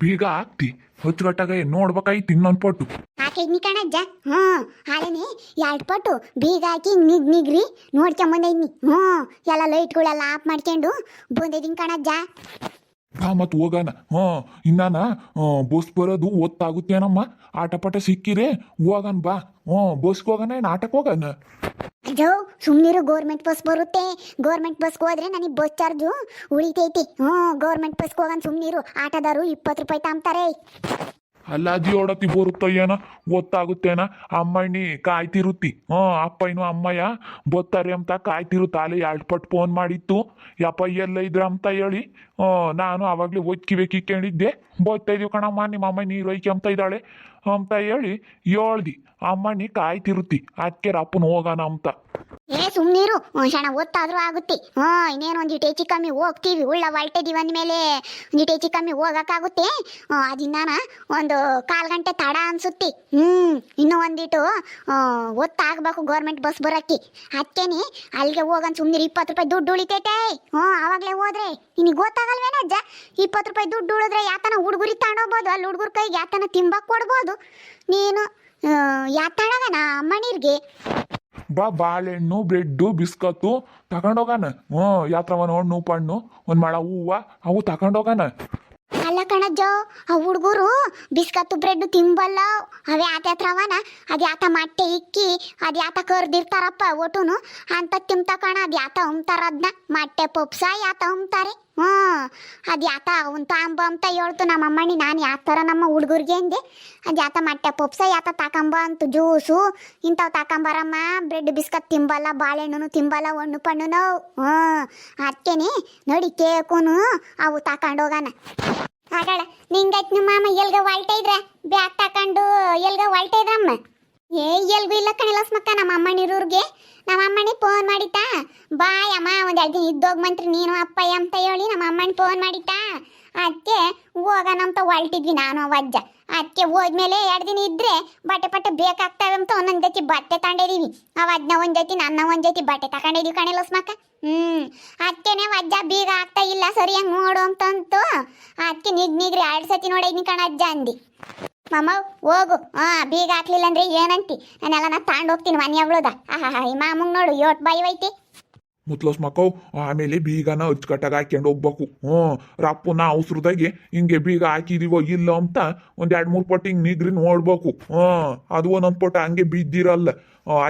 ಬೀಗ ಹಾಕ್ತಿ ಗಂಟಾಗ ನೋಡ್ಬೇಕಾಯ್ತು ಇನ್ನೊಂದು ಪಟ್ಟು. ಹಾಕಿದ್ನಿ ಕಣಜ್ಜ. ಹ್ಞೂ ಹಾಲೇನೆ ಎರಡು ಪಟ್ಟು ಬೀಗ ಹಾಕಿ ನಿಗ್ ನಿಗ್ರಿ ನೋಡ್ಕೊಂಬಂದೈದ್ನಿ ಹ್ಮ್ ಎಲ್ಲ ಲೈಟ್ಗಳೆಲ್ಲ ಆಫ್ ಮಾಡ್ಕೊಂಡು ಬಂದಿದ್ದೀನಿ ಕಣಜ್ಜ. ಬಾ ಹೋಗಣ ಹೋಗೋಣ ಹಾ ಇನ್ನಾನ ಬಸ್ ಬರೋದು ಒತ್ತಾಗುತ್ತೇನಮ್ಮ? ಆಟ ಪಾಠ ಸಿಕ್ಕಿರೆ ಹೋಗನ್ ಬಾ. ಹ್ಮ್ ಬಸ್ಗೆ ಹೋಗಣ ಏನ್ ಆಟಕ್ಕೆ ಹೋಗೋಣ ಅಜ್ಜೋ ಸುಮ್ಮನಿರು ಗೋರ್ಮೆಂಟ್ ಬಸ್ ಬರುತ್ತೆ. ಗೋರ್ಮೆಂಟ್ ಬಸ್ಗೆ ಹೋದ್ರೆ ನನಗೆ ಬಸ್ ಚಾರ್ಜು ಉಳಿತೈತಿ. ಹ್ಞೂ ಗೋರ್ಮೆಂಟ್ ಬಸ್ಗೆ ಹೋಗೋಣ ಸುಮ್ಮನಿರು ಆಟೋದಾರು ಇಪ್ಪತ್ತು ರೂಪಾಯಿ ತಾಂಬ್ತಾರೆ. ಅಲ್ಲಾಜಿ ಓಡತಿ ಬರುತ್ತಯ್ಯನ ಗೊತ್ತಾಗುತ್ತೇನ? ಅಮ್ಮಣ್ಣಿ, ಕಾಯ್ತಿರುತ್ತಿ. ಹ್ಞೂ, ಅಪ್ಪಯ್ಯನು ಅಮ್ಮಯ್ಯ ಬತ್ತಾರೆ ಅಂತ ಕಾಯ್ತಿರು. ಅಲ್ಲಿ ಎರಡು ಪಟ್ಟು ಫೋನ್ ಮಾಡಿತ್ತು. ಯಪ್ಪ, ಎಲ್ಲ ಇದ್ರ ಅಂತ ಹೇಳಿ. ನಾನು ಆವಾಗಲೇ ಒಯ್ಕಿವೆ ಕೇಳಿದ್ದೆ ಬತ್ತಾ ಇದೀವಿ ಕಣಮ್ಮ, ನಿಮ್ಮ ಅಮ್ಮ ನೀರು ಒಯ್ಕೆ ಅಂತ ಇದ್ದಾಳೆ. ಅಂತ ಹೇಳಿ ಹೇಳ್ದಿ ನೀ ಕಾಯ್ತಿರುತ್ತಿ ಅದಕ್ಕೆ ಅಪ್ಪನ ಹೋಗೋಣ ಅಂತ. ಏ ಸುಮ್ಮನಿರು ಶಣ ಒತ್ತಾದ್ರೂ ಆಗುತ್ತೆ. ಹಾ, ಇನ್ನೇನು ಒಂದಿಟ್ಟು ಹೆಚ್ಚು ಕಮ್ಮಿ ಹೋಗ್ತೀವಿ, ಉಳ್ಳ ಹೊಲ್ಟಿದೀವಿ ಅಂದಮೇಲೆ ಒಂದು ಇಟೇಚಿ ಕಮ್ಮಿ ಹೋಗೋಕ್ಕಾಗುತ್ತೆ ಅದಿನ್ನಾನ ಒಂದು ಕಾಲು ಗಂಟೆ ತಡ ಅನ್ಸುತ್ತೆ. ಹ್ಞೂ ಇನ್ನೂ ಒಂದಿಟ್ಟು ಒತ್ತಾಗಬೇಕು ಗೌರ್ಮೆಂಟ್ ಬಸ್ ಬರೋಕ್ಕೆ. ಅದಕ್ಕೇನೆ ಅಲ್ಲಿಗೆ ಹೋಗನ್ ಸುಮ್ನೀರು, ಇಪ್ಪತ್ತು ರೂಪಾಯಿ ದುಡ್ಡು ಉಳಿತೈತೆ. ಹ್ಞೂ ಆವಾಗಲೇ ಹೋದ್ರೆ, ನಿನಗೆ ಗೊತ್ತಾಗಲ್ವೇನಜ್ಜ ಇಪ್ಪತ್ತು ರೂಪಾಯಿ ದುಡ್ಡು ಉಳಿದ್ರೆ ಯಾತನ ಹುಡುಗರಿ ತಗೊಂಡೋಗ್ಬೋದು ಅಲ್ಲಿ ಹುಡುಗರ ಕೈಗೆ ಯಾತನ ತಿಂಬಕ್ ಕೊಡ್ಬೋದು. ನೀನು ಯಾತಣಗನ ಅಮ್ಮನೀರ್ಗೆ? ಬಾ ಬಾಳೆಹಣ್ಣು ಬ್ರೆಡ್ಡು ಬಿಸ್ಕತ್ತು ತಗೊಂಡೋಗಣ. ಹ್ಞೂ ಯಾತ್ರವನ ಹಣ್ಣು ಪಣ್ಣು ಒಂದು ಮಳ ಹೂವು ಅವು ತಗೊಂಡೋಗಣ. ಅಲ್ಲ ಕಣಜ್ಜ ಆ ಹುಡುಗರು ಬಿಸ್ಕತ್ತು ಬ್ರೆಡ್ ತಿಂಬಲ್ಲ. ಅವೇ ಆತ ಹತ್ರವನ ಅದು ಯಾತ ಮಟ್ಟೆ ಇಕ್ಕಿ ಅದು ಯಾತ ಕರ್ದಿರ್ತಾರಪ್ಪ ಒಟುನು. ಅಂತ ತಿಂತ ಕಣ ಅದು ಯಾತ ಉಮ್ತಾರ ಅದನ್ನ ಮಟ್ಟೆ ಪೊಪ್ಸ ಯಾತ ಉಮ್ತಾರೆ. ಹ್ಞೂ ಅದು ಯಾತ ಅವನ್ ತಾಂಬ ಅಂತ ಹೇಳ್ತು ನಮ್ಮ ಅಮ್ಮಣ್ಣಿ. ನಾನು ಯಾವ ಥರ ನಮ್ಮ ಹುಡುಗರಿಗೆ ಅಂದೆ. ಅದು ಯಾತ ಮಟ್ಟೆ ಪಪ್ಸ ಯಾತ ತಾಕಂಬ ಅಂತ ಜ್ಯೂಸು. ಇಂಥವು ತಾಕಂಬರಮ್ಮ, ಬ್ರೆಡ್, ಬಿಸ್ಕತ್ ತಿಂಬಲ್ಲ ಬಾಳೆಹಣ್ಣು ತಿಂಬಲ್ಲ, ಹಣ್ಣು ಪಣ್ಣು ಹ್ಞೂ ಅದಕ್ಕೇನೆ ನೋಡಿ ಕೇಕುನು ಅವು ತಾಕೊಂಡೋಗಣ ಹಾಗಾಳ ನಿಂಗೈತ್ ನಿಮ್ಮ ಮಾಮ ಎಲ್ಗ ಹೊಲ್ಟ ಇದ್ರ ಬ್ಯಾಗ್ ತಕೊಂಡು ಎಲ್ಗ ಹೊಲ್ಟ ಇದ್ರಮ್ಮ ಏ, ಎಲ್ಗೂ ಇಲ್ಲ ಕಣಿಲ್ಲ ನಮ್ಮ ನಮ್ಮ ಅಮ್ಮನಿರೋರ್ಗೆ ನಮ್ಮ ಅಮ್ಮನಿ ಫೋನ್ ಮಾಡಿತಾ. ಬಾಯ್ ಅಮ್ಮ, ಒಂದ್ ಎರಡು ದಿನ ಇದ್ದೋಗ್ ಮಂತ್ರಿ ನೀನು, ಅಪ್ಪ ಅಂತ ಹೇಳಿ ನಮ್ಮ ಅಮ್ಮಣ್ಣ ಫೋನ್ ಮಾಡಿತಾ. ಅದಕ್ಕೆ ಹೋಗೋಣ ಅಂತ ಹೊಲ್ಟಿದ್ವಿ ನಾನು ಅವಜ್ಜ ಅದಕ್ಕೆ ಹೋದ್ಮೇಲೆ ಎರಡು ದಿನ ಇದ್ರೆ ಬಟ್ಟೆ ಪಟ್ಟೆ ಬೇಕಾಗ್ತವೆ ಅಂತ ಒಂದೊಂದ್ ಜೊತೆ ಬಟ್ಟೆ ತಗೊಂಡಿದೀವಿ. ಅವಜ್ನ ಒಂದ್ ಜೊತೆ, ನನ್ನ ಒಂದ್ ಜೊತೆ ಬಟ್ಟೆ ತಗೊಂಡಿದೀವಿ ಕಣಿಲ ಸ್ಮಕ್ಕ ಹ್ಮ್. ಅದಕ್ಕೇನೆ ವಜ್ಜ ಬೀಗ ಆಗ್ತಾ ಇಲ್ಲ, ಸರಿಯಾಗಿ ನೋಡು ಅಂತಂತು. ಅದಕ್ಕೆ ನಿಗ್ ನಿಗ್ರಿ, ಎರಡು ಸತಿ ನೋಡಿದ್ನಿ ಕಣ ಅಜ್ಜ ಅಂದಿ. ಮಮ್ಮ ಹೋಗು. ಹಾ ಬೀಗ ಹಾಕ್ಲಿಲ್ಲ ಅಂದ್ರೆ ಏನಂತಿ? ನಾನೆಲ್ಲ ನಾ ತಾಂಡ್ ಹೋಗ್ತೀನಿ ಮನೆ ಅವಳದ. ಆಹಾ ಈ ಮಾಮಂಗ್ ನೋಡು ಯೋಟ್ ಬಾಯಿ ಐತಿ ಮುತ್ಲಸ್ ಮಕ್ಕವು ಆಮೇಲೆ ಬೀಗನ ಅಚ್ಚುಕಟ್ಟಾಗ ಹಾಕ್ಯಂಡು ಹೋಗ್ಬೇಕು. ಹ್ಞೂ ರಪ್ಪನ ಅವಸರದಾಗೆ ಹಿಂಗೆ ಬೀಗ ಹಾಕಿದೀವೋ ಇಲ್ಲ ಅಂತ ಒಂದು ಎರಡು ಮೂರು ಪಟ್ಟು ಹಿಂಗೆ ನಿಗ್ರಿ ನೋಡ್ಬೇಕು. ಹ್ಞೂ ಅದು ಒಂದೊಂದು ಪಟ್ಟು ಹಂಗೆ ಬಿದ್ದಿರಲ್ಲ.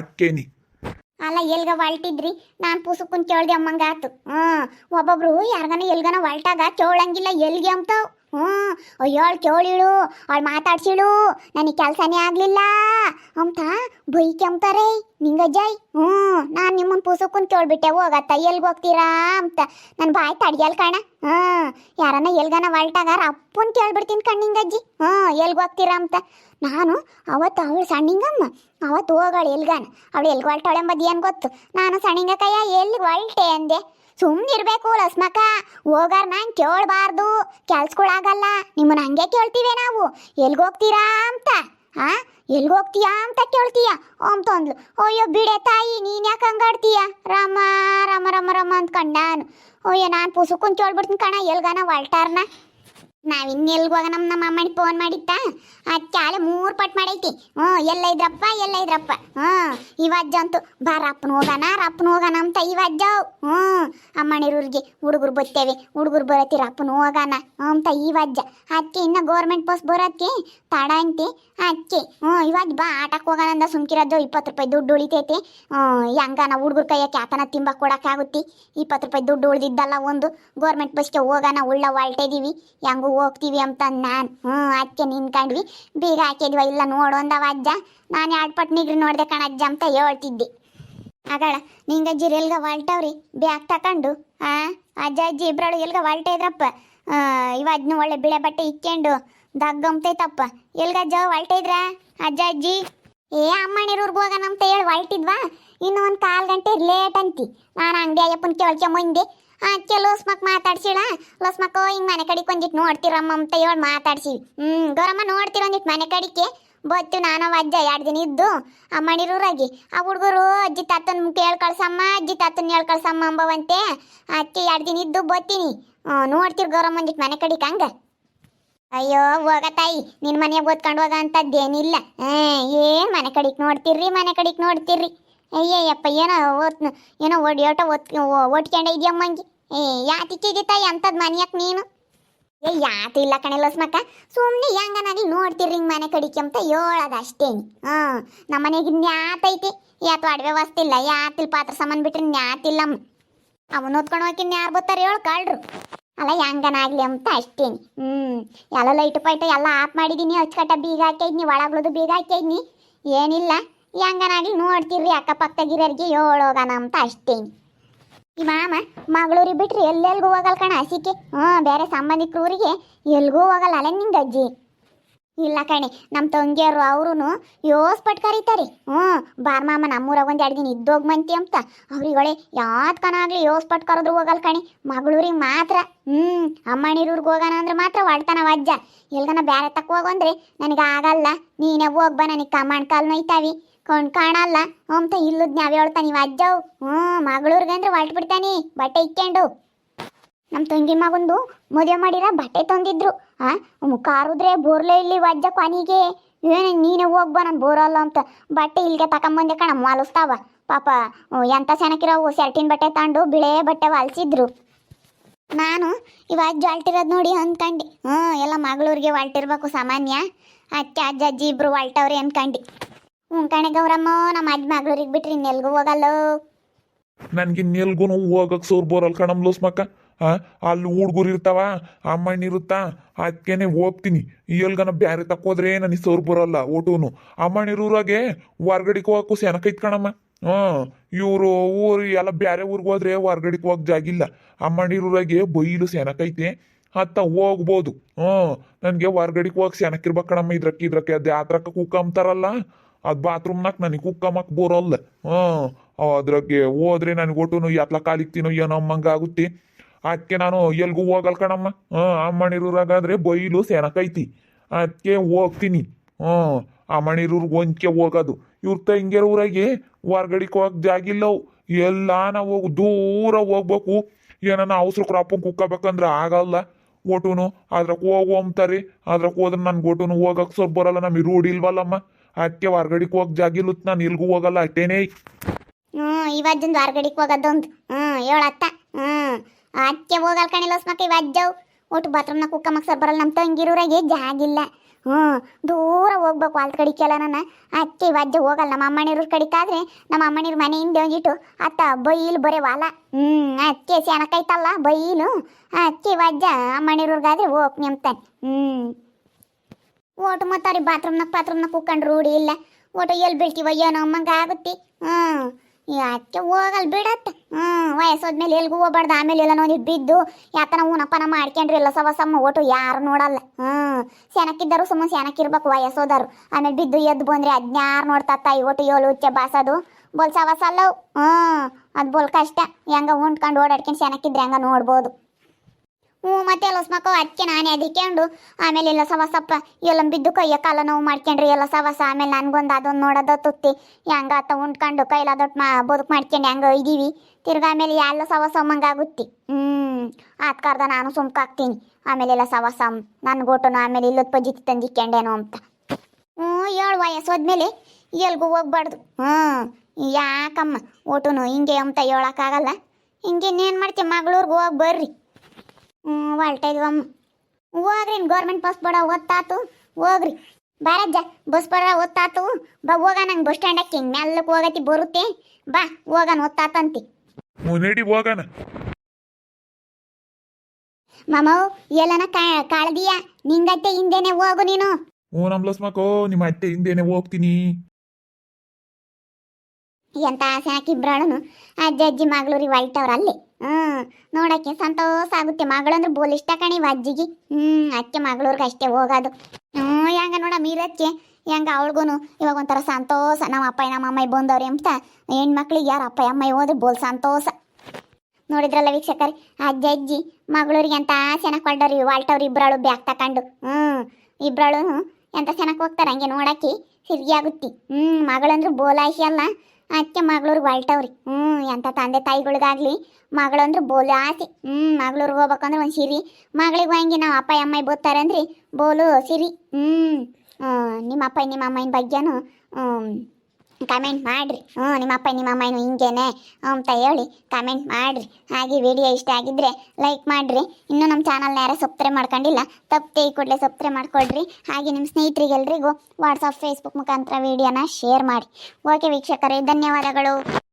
ಅಕ್ಕೇನಿ. ಅಲ್ಲ ಎಲ್ಗ ಹೊಲ್ಟಿದ್ರಿ ನಾನು ಪುಸುಕುನ್ ಕೇಳ್ದೆ ಅಮ್ಮಂಗಾತು. ಹ್ಮ್ ಒಬ್ಬೊಬ್ರು ಯಾರ್ಗನ ಎಲ್ಗನ ವಾಲ್ಟಾಗ ಕೇಳಂಗಿಲ್ಲ ಎಲ್ಗೆ ಅಂತ ಹ್ಮ್ ಅಯ್ಯೋ, ಅವಳು ಕೇಳಿಳು, ಅವಳು ಮಾತಾಡ್ಸಿಳು, ನನಗೆ ಕೆಲಸನೇ ಆಗಲಿಲ್ಲ. ಅಂತ ಬೈಕೆಂಬ್ತಾರೆ ನಿಂಗಜ್ಜಾಯ್ ಹ್ಞೂ, ನಾನು ನಿಮ್ಮನ್ನು ಪುಸುಕುನ್ ಕೇಳಿಬಿಟ್ಟೆ, ಹೋಗತ್ತ, ಎಲ್ಗೆ ಹೋಗ್ತೀರಾ ಅಂತ. ನನ್ನ ಬಾಯ್ ತಡಿಯಲ್ ಕಣ. ಹ್ಞೂ, ಯಾರನ್ನ ಎಲ್ಗನ ಹೊಲ್ಟಾಗ ಅಪ್ಪನ್ ಕೇಳ್ಬಿಡ್ತೀನಿ ಕಣ್ಣಿಂಗಜ್ಜಿ ಹ್ಞೂ, ಎಲ್ಗೆ ಹೋಗ್ತೀರಾ ಅಂತ. ನಾನು, ಅವತ್ತು ಅವಳು ಸಣ್ಣಿಂಗಮ್ಮ, ಅವತ್ತು ಹೋಗಳು ಎಲ್ಗಾನ. ಅವಳು ಎಲ್ಗೆ ಹೊಲ್ಟಾಳೆ ಎಂಬುದು ಏನು ಗೊತ್ತು. ನಾನು ಸಣ್ಣಿಂಗ ಕೈಯ ಎಲ್ಲಿ ಹೊಲ್ಟೆ ಅಂದೆ. ಸುಮ್ಮನಿರ್ಬೇಕು ಲಸ್ಮಕ ಹೋಗಾರ ನಂಗೆ ಕೇಳಬಾರ್ದು. ಕೆಲ್ಸಗಳಾಗಲ್ಲ. ನಿಮ್ಮನ್ನ ಹಂಗೆ ಕೇಳ್ತೀವಿ ನಾವು. ಎಲ್ಗೆ ಹೋಗ್ತೀರಾ ಅಂತ? ಆ? ಎಲ್ಗೆ ಹೋಗ್ತೀಯಾ ಅಂತ ಕೇಳ್ತೀಯ? ಅಂತ ಅಂದ್ಲು ಅಯ್ಯೋ ಬಿಡೆ ತಾಯಿ, ನೀನು ಯಾಕೆ ಹಂಗಾಡ್ತೀಯ ರಾಮ ರಾಮ ರಾಮ ರಾಮ ಅಂತ ಕಂಡಾನು ಅಯ್ಯೋ ನಾನು ಪುಸುಕುನ್ ಕೇಳ್ಬಿಡ್ತೀನಿ ಕಣ, ಎಲ್ಗಾನ ಹೊಲ್ಟಾರ್ನ ನಾವ್ ಇನ್ನೆಲ್ಗ ಹೋಗ ನಮ್ಮ ನಮ್ಮ ಅಮ್ಮನಿಗೆ ಫೋನ್ ಮಾಡಿತ್ತ? ಆಲೆ ಮೂರು ಪಟ್ ಮಾಡೈತಿ. ಹ್ಞೂ ಎಲ್ಲ ಇದ್ರಪ್ಪ ಎಲ್ಲ ಇದ್ರಪ್ಪ ಹ್ಞೂ, ಇವಜ್ಜಂತು, ಬಾ ಅಪ್ಪನ ಹೋಗೋಣ ರಪ್ಪನ ಹೋಗೋಣ ಅಂತ ಇವಜ್ಜ ಹ್ಞೂ, ಅಮ್ಮನಿರೂರಿಗೆ ಹುಡುಗರು ಬರ್ತೇವೆ ಹುಡುಗರು ಬರತ್ತಿ ರಪ್ಪನ ಹೋಗೋಣ ಅಂತ ಇವಜ್ಜ. ಅದಕ್ಕೆ ಇನ್ನ ಗೌರ್ಮೆಂಟ್ ಬಸ್ ಬರೋಕ್ಕೆ, ತಡ ಅಂತಿ ಅದಕ್ಕೆ ಹ್ಞೂ ಇವಾಗ ಬಾ ಆಟಕ್ಕೆ ಹೋಗೋಣ ಅಂದ ಸುಮ್ಕಿರೋದು ಇಪ್ಪತ್ತು ರೂಪಾಯಿ ದುಡ್ಡು ಉಳಿತೈತಿ. ಹೆಂಗ ನಾವು ಹುಡುಗರ ಕೈಯಕ್ಕೆ ಆತನ ತಿಂಬ ಕೊಡೋಕ್ಕಾಗುತ್ತೆ. ಇಪ್ಪತ್ತು ರೂಪಾಯಿ ದುಡ್ಡು ಉಳಿದಿದ್ದಲ್ಲ ಒಂದು ಗೌರ್ಮೆಂಟ್ ಬಸ್ಗೆ ಹೋಗೋಣ ಉಳ್ಳ ಹೊಲ್ಟಿದೀವಿ ಹೆಂಗೂ ಹೋಗ್ತೀವಿ ಅಂತ ನಾನು. ಹ್ಞೂ ಅದಕ್ಕೆ ನಿನ್ಕಂಡ್ವಿ ಬೀಗ ಹಾಕಿದ್ವ, ಇಲ್ಲ ನೋಡು ಅಂದವ ಅಜ್ಜ. ನಾನು ಎರಡು ನೋಡ್ದೆ ಕಣ ಅಜ್ಜ ಅಂತ ಹೇಳ್ತಿದ್ದೆ. ಆಗಳ ನಿಂಗಜ್ಜಿ ಎಲ್ಗ ಹೊಲ್ಟವ್ರಿ ಬ್ಯಾಗ್ ತಕೊಂಡು? ಆ? ಅಜ್ಜ, ಅಜ್ಜಿ ಇಬ್ರಳು ಎಲ್ಗ ಹೊಲ್ಟ ಇದ್ರಪ್ಪ? ಇವಜ್ನು ಒಳ್ಳೆ ಬಿಳೆ ಬಟ್ಟೆ ಇಕ್ಕೊಂಡು ದಗ್ಗಂತೈತಪ್ಪ ಎಲ್ಗಜ್ಜ ಹೊಲ್ಟ ಇದ್ರ? ಅಜ್ಜ, ಅಜ್ಜಿ? ಏ ಅಮ್ಮನಿರೂರ್ಗೆ ಹೋಗೋಣ ಅಂತ ಹೇಳಿ ಹೊಲ್ಟಿದ್ವಾ ಇನ್ನು ಒಂದು ಕಾಲು ಗಂಟೆ ಲೇಟ್ ಅಂತಿ. ನಾನು ಅಂಗಡಿ ಅಯ್ಯಪ್ಪನ ಕೇಳ್ಕೊಂಬಂದೆ ಅದಕ್ಕೆ ಲೋಸ್ಮಕ್ ಮಾತಾಡ್ಸಿಳ? ಲೋಸ್ಮಕ್ಕೋ ಹಿಂಗೆ ಮನೆ ಕಡೆಗೆ ಒಂದಿಟ್ಟು ನೋಡ್ತಿರಮ್ಮ ಅಂತ ಹೇಳಿ ಮಾತಾಡ್ಸಿವಿ. ಹ್ಞೂ ಗೌರಮ್ಮ ನೋಡ್ತಿರ ಒಂದಿಟ್ಟು ಮನೆ ಕಡಿಕೆ. ಬತ್ತು ನಾನು ಅಜ್ಜ ಎರಡು ದಿನ ಇದ್ದು. ಅಮ್ಮನಿರೂರಾಗಿ ಆ ಹುಡುಗರು ಅಜ್ಜಿ ತಾತನ ಕೇಳಿ ಕಳ್ಸಮ್ಮ, ಅಜ್ಜಿ ತಾತನ ಹೇಳ್ ಕಳ್ಸಮ್ಮ ಅಂಬವಂತೆ. ಅಕ್ಕಿ ಎರಡು ದಿನ ಇದ್ದು ಬತ್ತೀನಿ. ನೋಡ್ತಿರ್ ಗೌರಮ್ಮ ಒಂದಿಟ್ಟು ಮನೆ ಕಡಿಗೆ ಹಂಗೆ. ಅಯ್ಯೋ, ಹೋಗ ತಾಯಿ. ನಿನ್ ಮನೆಗೆ ಓದ್ಕೊಂಡು ಹೋಗ ಅಂತದ್ದೇನಿಲ್ಲ. ಏ ಮನೆ ಕಡಿಕ್ ನೋಡ್ತಿರ್ರಿ, ಮನೆ ಕಡಿಕ್ ನೋಡ್ತಿರ್ರಿ. ಅಯ್ಯಯ್ಯಪ್ಪ, ಏನೋ ಓದ್ ಏನೋ ಓಡಿ, ಓಟ ಓದ್ ಓಟ್ಕೊಂಡೆ ಇದೆಯಮ್ಮಂಗಿ ಏ ಯಾತಿಕ್ಕಿಗೆ ತಾಯಿ ಅಂತದ್ ಮನೆಯಕ್ ನೀನು? ಏ, ಯಾತು ಇಲ್ಲ ಕಣೆ ಲಸ್ಮಕ್ಕ. ಸುಮ್ಮನೆ ಹೆಂಗನಾಗಿ ನೋಡ್ತೀರಿ ಹಿಂಗ್ ಮನೆ ಕಡಿಕೆ ಅಂತ ಹೇಳೋದು ಅಷ್ಟೇ ಹಾಂ, ನಮ್ಮ ಮನೆಗೆ ನ್ಯಾತೈತಿ ಯಾತು ವ್ಯವಸ್ಥೆ ಇಲ್ಲ, ಯಾತಿಲ್ ಪಾತ್ರ ಸಾಮಾನು ಬಿಟ್ರೆ ನ್ಯಾತಿಲ್ಲಮ್ಮ ಅವನ್ ಓದ್ಕೊಂಡು ಹೋಗಿನ್ ಯಾರು ಬರ್ತಾರೆ ಹೇಳು ಕಳ್ರು ಅಲ್ಲ, ಹೆಂಗನಾಗ್ಲಿ ಅಂತ ಅಷ್ಟೇನಿ. ಹ್ಞೂ ಎಲ್ಲ ಲೈಟ್ ಪೈಟ್ ಎಲ್ಲ ಆಫ್ ಮಾಡಿದೀನಿ, ಅಚ್ಚಕಟ್ಟ ಬೀಗ ಹಾಕಿದ್ನಿ ಒಳಗ್ಳದು ಬೀಗ ಹಾಕಿದ್ನಿ ಏನಿಲ್ಲ. ಹೆಂಗನಾಗ್ಲಿ ನೋಡ್ತಿರ್ರಿ ಅಕ್ಕಪಕ್ಕದಾಗಿರೋರಿಗೆ ಹೇಳೋಗಣ ಅಂತ ಅಷ್ಟೇನಿ ಈ ಮಾಮ ಮಗಳೂರಿಗೆ ಬಿಟ್ರಿ ಎಲ್ಲೆಲ್ಗೂ ಹೋಗಲ್ಲ ಕಣ ಹಸಿಕೆ. ಹ್ಞೂ, ಬೇರೆ ಸಂಬಂಧಿಕರು ಊರಿಗೆ ಎಲ್ಗೂ ಹೋಗಲ್ಲ ಅಲ್ಲ ನಿಂಗೆ ಅಜ್ಜಿ. ಇಲ್ಲ ಕಣೆ ನಮ್ಮ ತಂಗಿಯರು ಅವರು ಯೋಸ್ ಪಟ್ ಕರೀತಾರೆ ಹ್ಞೂ, ಬಾರ್ ಮಾಮ ನಮ್ಮೂರಾಗ ಒಂದು ಎರಡು ದಿನ ಇದ್ದೋಗಿ ಮಂತಿ ಅಂತ. ಅವ್ರಿಗೊಳೆ ಯಾತ್ ಆಗಲಿ ಯೋಸ್ ಪಟ್ ಕರೆದ್ರು ಹೋಗಲ್ಲ ಕಣೆ. ಮಗಳೂರಿಗೆ ಮಾತ್ರ, ಹ್ಞೂ ಅಮ್ಮಣಿರೂರ್ಗೆ ಹೋಗೋಣ ಅಂದ್ರೆ ಮಾತ್ರ ಹೊಡ್ತಾನ ವಜ್ಜ. ಎಲ್ಗನ ಬೇರೆ ತಕ್ಕ ಹೋಗಂದ್ರೆ ನನಗೆ ಆಗಲ್ಲ. ನೀನೇ ಹೋಗ್ಬಾ ನನಗೆ ಕಮಾಂಡ್ ಕಾಲು ನೋಯ್ತಾವಿ ಕೊಂಡ್ ಕಾಣಲ್ಲ. ಅಂತ ಇಲ್ಲದ್ ನಾವ್ ಹೇಳ್ತಾನೆ ಇವ ಅಜ್ಜವ್. ಹ್ಞೂ ಮಗಳೂರ್ಗೆ ಅಂದ್ರೆ ಹೊರ್ಟ್ ಬಿಡ್ತಾನೆ. ಬಟ್ಟೆ ಇಕ್ಕೊಂಡು. ನಮ್ಮ ತಂಗಿ ಮಗಂದು ಮದುವೆ ಮಾಡಿರ ಬಟ್ಟೆ ತಂದಿದ್ರು. ಆ ಕಾರುದ್ರೆ ಬೋರ್ಲೆ ಇಲ್ಲಿ ವಜ್ಜ ಕೊನಿಗೆ ಏನು, ನೀನೇ ಹೋಗ್ಬಾ ನಾನು ಬೋರಲ್ಲ ಅಂತ. ಬಟ್ಟೆ ಇಲ್ಲಿಗೆ ತಕೊಂಬಂದೆ ಕಣ ಮಾಲಿಸ್ತಾವ ಪಾಪ ಎಂತ ಸೆನಕಿರೋ ಶರ್ಟಿನ ಬಟ್ಟೆ ತಗೊಂಡು ಬಿಳೆ ಬಟ್ಟೆ ಹೊಲ್ಸಿದ್ರು ನಾನು ಇವಾಗ ಹೊಲ್ಟಿರೋದು ನೋಡಿ ಅಂದ್ಕಂಡು ಹ್ಞೂ ಎಲ್ಲ ಮಗಳೂರಿಗೆ ಹೊಲ್ಟಿರ್ಬೇಕು ಸಾಮಾನ್ಯ. ಅಜ್ಜ ಅಜ್ಜ, ಅಜ್ಜಿ ಇಬ್ರು ಹೊಲ್ಟವ್ರಿ ಅನ್ಕಂಡು. ಹ್ಞೂ ಕಣೆ ಗೌರಮ್ಮ, ನಮ್ಮ ಅಜ್ಜಿ ಮಗಳೂರಿಗೆ ಬಿಟ್ರಿ ಇನ್ನೆಲ್ಗೂ ಹೋಗಲ್ಲ? ನನ್ಗೆ ಎಲ್ಗೂ ಹೋಗಕ್ ಸೋರ್ ಬೋರಲ್ ಕಣಮ್ ಲೋಸ್ ಮಕ್ಕ ಅಲ್ಲಿ ಹುಡ್ಗುರು ಇರ್ತಾವ, ಅಮ್ಮಣ್ಣ ಇರುತ್ತಾ ಅದಕ್ಕೇನೆ ಹೋಗ್ತೀನಿ. ಎಲ್ಗನ ಬ್ಯಾರೆ ತಕ್ಕೋದ್ರೆ ನನಗೆ ಸೋರ್ ಬರಲ್ಲ ಓಟುನು ಅಮ್ಮಣ್ಣಿರೂರಾಗೆ ಹೊರ್ಗಡಿಗೆ ಹೋಗಕ್ಕೂ ಸೆನಕೈತ್ ಕಣಮ್ಮ. ಹ್ಮ್ ಇವರು ಊರು ಎಲ್ಲ ಬ್ಯಾರೆ ಊರಿಗೆ ಹೋದ್ರೆ ಹೊರ್ಗಡಿಗೆ ಹೋಗಕ್ ಜಾಗಿಲ್ಲ ಅಮ್ಮಣ್ಣಿರೂರಾಗೆ ಬೈಲು ಸೆನಕೈತೆ ಅತ್ತ ಹೋಗ್ಬೋದು. ಹ್ಞೂ, ನನಗೆ ಹೊರ್ಗಡಿಗೆ ಹೋಗಕ್ ಸೆನಕಿರ್ಬೇಕು ಕಣಮ್ಮ ಇದ್ರಕ್ಕೆ ಇದ್ರಕ್ಕೆ ಅದು ಯಾತ್ರಕ್ಕೆ ಕುಕ್ಕ ಅಂತಾರಲ್ಲ ಅದು ಬಾತ್ರೂಮ್ನಾಗ ನನಗೆ ಕುಕ್ಕಮ್ಮಕ್ ಬರೋಲ್ಲ ಹಾಂ, ಅದ್ರಾಗೆ ಹೋದ್ರೆ ನನಗೆ ಒಟ್ಟು ಎತ್ಲ ಕಾಲಿಕ್ತೀನೋ ಏನೋ ಅಮ್ಮಂಗ ಆಗುತ್ತೆ. ಅದಕ್ಕೆ ನಾನು ಎಲ್ಗೂ ಹೋಗಲ್ ಕಣಮ್ಮ. ಹಾಂ ಅಮ್ಮಣಿರೂರಾಗಾದ್ರೆ ಬೈಲು ಸೆನಕೈತಿ ಅದಕ್ಕೆ ಹೋಗ್ತೀನಿ. ಹ್ಞೂ ಅಮ್ಮಣಿರೂರ್ಗೆ ಒಂದ್ಕೆ ಹೋಗೋದು. ಇವ್ರ ತಂಗಿಯರ ಊರಾಗೆ ಹೊರ್ಗಡಿಗೆ ಹೋಗ್ ಜಾಗಿಲ್ಲವು. ಎಲ್ಲ ನಾವು ಹೋಗಿ ದೂರ ಹೋಗ್ಬೇಕು. ಏನನ್ನ ಅವಸರ ಕ್ರಾಪಂಗೆ ಕುಕ್ಕಬೇಕಂದ್ರೆ ಆಗಲ್ಲ. ಓಟುನು ಅದ್ರಾಗ ಹೋಗಿ ಹೋಗ್ತಾರೆ ಅದ್ರಾಗ ಹೋದ್ರೆ ನನ್ಗೆ ಓಟುನು ಹೋಗಕ್ಕೆ ಸ್ವಲ್ಪ ಬರಲ್ಲ ನಮಗೆ ರೂಢಿ ಇಲ್ವಲ್ಲಮ್ಮ ಹೊರ್ಗಡಿಕ್ ಹೊರ್ಗಡಿಗೆ ಜಾಗಿಲುತ್ ನಾನು ಇಲ್ಗೂ ಹೋಗಲ್ಲ ಅಟ್ಟೇನೇ ಹ್ಞೂ ಇವಜ್ಜಂದು ಹೊರ್ಗಡಿಗೆ ಹೋಗೋದೊಂದು. ಹ್ಞೂ ಹೇಳತ್ತ. ಹ್ಮ್ ಅದಕ್ಕೆ ಹೋಗಲ್ ಕಣಿಲ್ಲ ಮಕ್ಕ ಇವಜ್ಜವ್. ಒಟ್ಟು ಬಾತ್ರೂಮ್ನ ಕುಕ್ಕ ಸರ್ ಬರಲ್ಲ ನಮ್ಮ ತಂಗಿರೂರಾಗೆ ಜಾಗಿಲ್ಲ ಹ್ಮ್, ದೂರ ಹೋಗ್ಬೇಕು ಅಲ್ದ ಕಡಿಕೆಲ್ಲ ನನ್ನ. ಅಕ್ಕಿ ಇವಜ್ಜ ಹೋಗಲ್ಲ, ನಮ್ಮ ಅಮ್ಮನಿರು ಕಡಿಕಾದ್ರೆ ನಮ್ಮ ಅಮ್ಮನಿವ್ರ ಮನೆಯಿಂದ ಹೋಗಿಟ್ಟು ಅತ್ತ ಬೈಲ್ ಬರೇ ವಾಲ. ಹ್ಞೂ ಅದಕ್ಕೆ ಐತಲ್ಲ ಬೈಲು. ಅಕ್ಕಿ ವಾಜ್ಯ ಅಮ್ಮನಿವ್ರಿಗಾದ್ರೆ ಹೋಗ್ ನಿಮ್ತಾನೆ. ಹ್ಞೂ ಓಟು ಮತ್ತಾರಿ ಬಾತ್ರೂಮ್ನಾಗ ಬಾತ್ರೂಮ್ನಾಗ ಕುಕ್ಕಂಡು ರೂಢಿ ಇಲ್ಲ. ಓಟು ಎಲ್ಲಿ ಬೀಳ್ತೀವ ಏನೋ ಅಮ್ಮಂಗೆ ಆಗುತ್ತೆ. ಹ್ಞೂ. ಯಾಕೆ ಹೋಗಲ್ ಬಿಡತ್ತ? ಹ್ಞೂ. ವಯಸ್ಸೋದ್ಮೇಲೆ ಎಲ್ಗೂ ಹೋಗ್ಬಾರ್ದು. ಆಮೇಲೆ ಎಲ್ಲ ನೋಡಿ ಬಿದ್ದು ಯಾತನ ಊನಪ್ಪನ ಮಾಡ್ಕೊಂಡ್ರಿ ಎಲ್ಲ ಸವ ಸಮ ಒಟ್ಟು ಯಾರು ನೋಡಲ್ಲ. ಹ್ಞೂ. ಸೆನಕ್ಕಿದ್ದರು ಸುಮ್ಮನೆ ಸೆನಕ್ಕಿರ್ಬೇಕು ವಯಸ್ಸೋದರು ಆಮೇಲೆ ಬಿದ್ದು ಎದ್ದು ಬಂದ್ರೆ ಅದ್ನ್ಯಾರು ನೋಡ್ತಾ ತಾಯಿ ಒಟ್ಟು ಏಳು ಉಚ್ಚೆ ಬಾಸದು. ಬೋಲ್ ಸವಸಲ್ಲವು ಹ್ಞೂ. ಅದು ಬೋಲ್ ಕಷ್ಟ. ಹೆಂಗ ಉಂಡ್ಕೊಂಡು ಓಡಾಡ್ಕೊಂಡು ಸೆನಕ್ಕಿದ್ರೆ ಹೆಂಗ ನೋಡ್ಬೋದು. ಹ್ಞೂ, ಮತ್ತೆ ಎಲ್ಲ ಮಕ್ಕಳು ಅದಕ್ಕೆ ನಾನೇ ಅದಕ್ಕೊಂಡು ಆಮೇಲೆ ಎಲ್ಲ ಸವಸಪ್ಪ ಎಲ್ಲ ಬಿದ್ದು ಕೈಯ ಕಾಲ ನೋವು ಮಾಡ್ಕೊಂಡ್ರಿ, ಎಲ್ಲ ಸವಸ. ಆಮೇಲೆ ನನ್ಗೊಂದು ಅದೊಂದು ನೋಡೋದು ತುತ್ತಿ ಹೆಂಗ ಆತ ಉಂಡ್ಕೊಂಡು ಕೈಲಾದೊಟ್ಟು ಮಾ, ಬದುಕು ಮಾಡ್ಕೊಂಡು ಹೆಂಗ ಇದೀವಿ ತಿರ್ಗಾ ಆಮೇಲೆ ಎಲ್ಲ ಸವಸ ಆಗುತ್ತಿ. ಹ್ಞೂ ಆತ್ ಕರ್ದ ನಾನು ಸುಮ್ಕಾಗ್ತೀನಿ ಆಮೇಲೆ ಎಲ್ಲ ಸವಸ ನನ್ಗೊಟ್ಟನು ಆಮೇಲೆ ಇಲ್ಲದ ಪಜಿತಿ ತಂದಿಕ್ಕೊಂಡೇನೋ ಅಂತ. ಹ್ಞೂ, ಏಳು ವಯಸ್ಸು ಹೋದ್ಮೇಲೆ ಎಲ್ಗೂ ಹೋಗ್ಬಾರ್ದು. ಹ್ಞೂ ಯಾಕಮ್ಮ ಓಟುನು ಹಿಂಗೆ ಅಂತ ಹೇಳೋಕ್ಕಾಗಲ್ಲ. ಹಿಂಗೆ ಇನ್ನೇನು ಮಾಡ್ತೀವಿ ಮಗಳೂರ್ಗೆ ಹೋಗಿ ಬರ್ರಿ. ಹ್ಞೂ ಹೊಲ್ಟ ಇದೀವಮ್ಮ ಹೋಗ್ರಿ ಗೌರ್ಮೆಂಟ್ ಬಸ್ ಬಡ ಒತ್ತಾತು ಹೋಗ್ರಿ. ಬಾರಜ್ಜ ಬಸ್ ಬಡ ಒತ್ತಾತು ಬಾ ಹೋಗ ನಂಗೆ ಬಸ್ ಸ್ಟ್ಯಾಂಡಕ್ಕೆ ಹಿಂಗೆ ಮೆಲ್ಲಕ್ಕೆ ಹೋಗತಿ ಬರುತ್ತೆ. ಬಾ ಹೋಗಣ ಓದ್ತಾತಂತಿ ಮುನ್ನಡಿ ಹೋಗೋಣ. ಮಾಮವ್ ಎಲ್ಲನ ಕಾಳ್ದಿಯ? ನಿಂಗತ್ತೆ ಹಿಂದೆನೆ ಹೋಗು ನೀನು. ಓ ನಮ್ಮ ಲೋಸ್ಮಕ್ಕೋ ನಿಮ್ಮ ಅತ್ತೆ ಹಿಂದೇನೆ ಹೋಗ್ತೀನಿ. ಎಂತ ಸೆನಕಿಬ್ರಾಳನು ಅಜ್ಜ ಅಜ್ಜಿ ಮಗಳೂರಿಗೆ ಹೊಲ್ಟವ್ರ ಅಲ್ಲಿ. ಹ್ಞೂ ನೋಡಕ್ಕೆ ಸಂತೋಷ ಆಗುತ್ತೆ. ಮಗಳಂದ್ರೆ ಬೋಲ್ ಇಷ್ಟ ಕಣಿ ಅಜ್ಜಿಗೆ. ಹ್ಮ್, ಅಕ್ಕೆ ಮಗಳವ್ರಿಗೆ ಅಷ್ಟೇ ಹೋಗೋದು. ಹ್ಞೂ ಹೆಂಗ ನೋಡ ಮೀರಕ್ಕೆ ಹೆಂಗ ಅವಳಿಗೂ ಇವಾಗ ಒಂಥರ ಸಂತೋಷ. ನಮ್ಮ ಅಪ್ಪ, ನಮ್ಮ ಅಮ್ಮ ಬಂದವ್ರಿ ಅಂತ ಹೆಣ್ಮಕ್ಳಿಗೆ ಯಾರು ಅಪ್ಪ, ಅಮ್ಮ ಹೋದ್ರೆ ಬೋಲ್ ಸಂತೋಷ. ನೋಡಿದ್ರಲ್ಲ ವೀಕ್ಷಕರಿ, ಅಜ್ಜ, ಅಜ್ಜಿ, ಮಗಳೂರಿಗೆ ಎಂತ ಚೆನ್ನಾಗಿ ಕೊಂಡವ್ರಿ ವಾಲ್ಟವ್ರು ಇಬ್ರಾಳು ಬ್ಯಾಗ್ ತಕೊಂಡು. ಹ್ಞೂ ಇಬ್ಬರಳು ಎಂತ ಚೆನ್ನಾಗಿ ಹೋಗ್ತಾರೆ? ಹಂಗೆ ನೋಡಕ್ಕೆ ಆಗುತ್ತಿ. ಹ್ಞೂ ಮಗಳಂದ್ರೆ ಬೋಲಾಶಿ ಅಲ್ಲ. ಅದಕ್ಕೆ ಮಗಳೂರಿಗೆ ಹೊಲ್ಟವ್ರಿ. ಹ್ಞೂ ಎಂಥ ತಂದೆ ತಾಯಿಗಳಿಗಾಗಲಿ ಮಗಳು ಅಂದ್ರೆ ಬೋಲು ಆಸೆ. ಹ್ಞೂ ಮಗಳೂರಿಗೆ ಹೋಗ್ಬೇಕಂದ್ರೆ ಒಂದು ಸಿರಿ. ಮಗಳಿಗೆ ಹಂಗೆ ನಾವು ಅಪ್ಪ, ಅಮ್ಮ ಅಂದ್ರಿ ಬೋಲು ಸಿರಿ. ಹ್ಞೂ ನಿಮ್ಮ ಅಪ್ಪ ನಿಮ್ಮ ಅಮ್ಮನ ಬಗ್ಗೆನೂ ಕಮೆಂಟ್ ಮಾಡಿರಿ. ಹ್ಞೂ, ನಿಮ್ಮ ಅಪ್ಪ, ನಿಮ್ಮ ಅಮ್ಮನೂ ಹಿಂಗೇನೆ? ಅಂತ ಹೇಳಿ ಕಮೆಂಟ್ ಮಾಡಿರಿ. ಹಾಗೆ ವಿಡಿಯೋ ಇಷ್ಟ ಆಗಿದ್ರೆ ಲೈಕ್ ಮಾಡಿರಿ. ಇನ್ನೂ ನಮ್ಮ ಚಾನಲ್ನ ಯಾರು ಸಬ್ಸ್ಕ್ರೈಬ್ ಮಾಡ್ಕೊಂಡಿಲ್ಲ ತಪ್ಪದೆ ಈ ಕೂಡಲೇ ಸಬ್ಸ್ಕ್ರೈಬ್ ಮಾಡ್ಕೊಳ್ರಿ ಹಾಗೆ ನಿಮ್ಮ ಸ್ನೇಹಿತರಿಗೆಲ್ರಿಗೂ ವಾಟ್ಸಪ್ ಫೇಸ್ಬುಕ್ ಮುಖಾಂತರ ವಿಡಿಯೋನ ಶೇರ್ ಮಾಡಿ. ಓಕೆ ವೀಕ್ಷಕರೇ, ಧನ್ಯವಾದಗಳು.